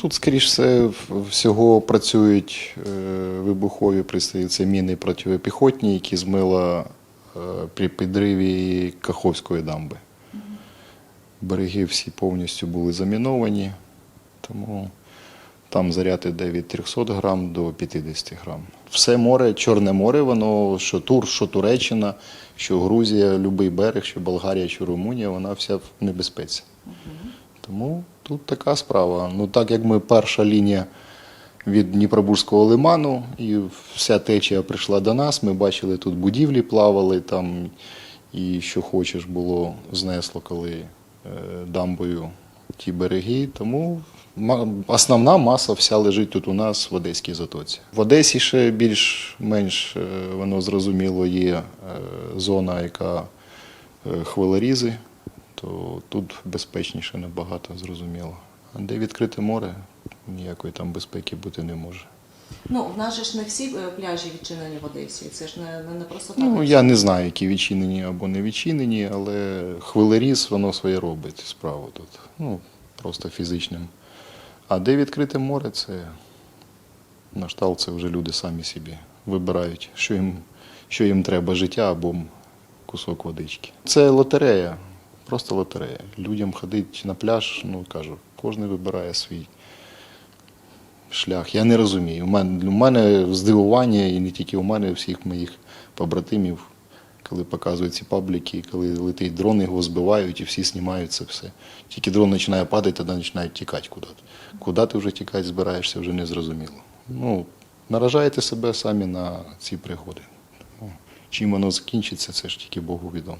тут, скоріш все, всього працюють е, вибухові пристрої, це міни протипіхотні, які змила е, при підриві Каховської дамби. Береги всі повністю були заміновані, тому там заряд іде від 300 грам до 50 грам. Все море, Чорне море, воно що Тур, що Туреччина, що Грузія, будь-який берег, що Болгарія, що Румунія, вона вся в небезпеці. Тому тут така справа. Ну так як ми перша лінія від Дніпробурського лиману, і вся течія прийшла до нас. Ми бачили тут будівлі плавали там, і що хочеш було знесло, коли е, дамбою ті береги. Тому основна маса вся лежить тут у нас в Одеській затоці. В Одесі ще більш-менш е, воно зрозуміло є е, зона, яка хвилорізи, то тут безпечніше набагато зрозуміло. А де відкрите море, ніякої там безпеки бути не може. Ну, в нас же ж не всі е, пляжі відчинені в Одесі. Це ж не, не, не просто так. Ну, я не знаю, які відчинені або не відчинені, але хвилеріз воно своє робить справу тут. Ну, просто фізичним. А де відкрите море, це на штал, це вже люди самі собі вибирають, що їм, що їм треба життя або кусок водички. Це лотерея, просто лотерея. Людям ходить на пляж, ну кажу, кожен вибирає свій шлях. Я не розумію. У мене, у мене здивування, і не тільки у мене, у всіх моїх побратимів, коли показують ці пабліки, коли летить дрон, його збивають і всі знімають це все. Тільки дрон починає падати, тоді починають тікати куди-то. Куди ти вже тікати збираєшся, вже не зрозуміло. Ну, наражаєте себе самі на ці пригоди. Ну, чим воно закінчиться, це ж тільки Богу відомо.